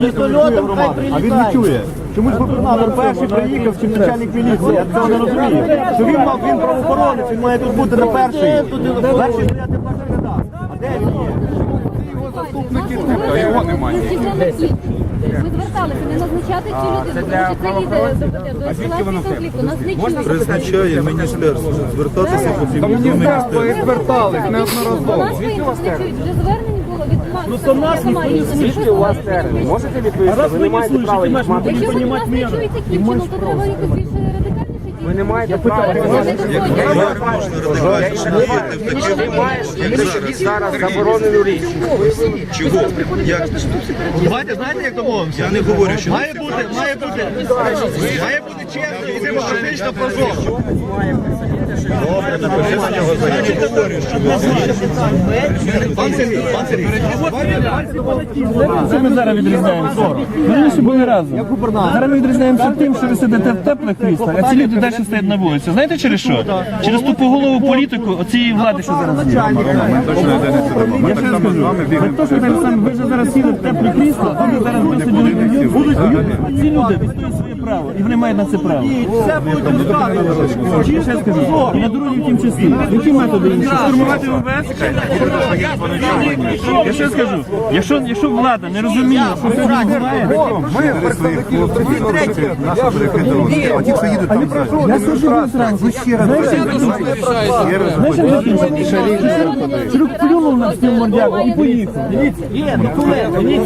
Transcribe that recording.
Вертольотом хай А він не прилітає. чує. Чомусь губернатор перший приїхав, чим начальник міліції. Я цього не розумію. Що він мав, він правоохоронець, він має тут бути на перший. Перший стояти перший рядах. А де він є? Його немає. Ми зверталися не назначати цю людину, тому що це йде до ескалації конфлікту. Нас не чують. Призначає міністерство звертатися потрібно до міністерства. Звертались До неодноразово. нас ви не чують. Вже звернення було від Ну, Скільки у вас термін? Можете відповісти? Ви не маєте права їх мати. Якщо ви нас не чуєте таким чином, то треба якось більше. Ви не маєте права. Не. Як можна радикальніше діяти в таких Ти як зараз? зараз заборонену річ. Чого? Як? Давайте, знаєте, як домовимося? Я не говорю, що Має бути, має бути, має бути чесно і демократично прозоро. Пан Сергій, пан Сергій. Це ми зараз відрізняємося. Ми раніше були разом. Зараз ми відрізняємося тим, що ви сидите в теплих кріслах, а ці люди далі стоять на вулиці. Знаєте через що? Через ту поголову політику оцієї влади, що зараз є. Я так ще раз само з кажу, вами ви вже зараз сіли в теплі крісла, ви зараз а ці люди відстоюють своє право, і вони мають на це право. Ще скажу, і на дорозі в тім числі. Які методи інші? Штурмувати ВВС? Я ще скажу, якщо, якщо влада не розуміє, що це відбувається, Ми представники жителя, наші перекидали. А ті, що їдуть там ззаді. я служив зранку. Ви ще раз Знаєш, як закінчилося? Чоловік плюнув на всю мордяку і поїхав. Є документи.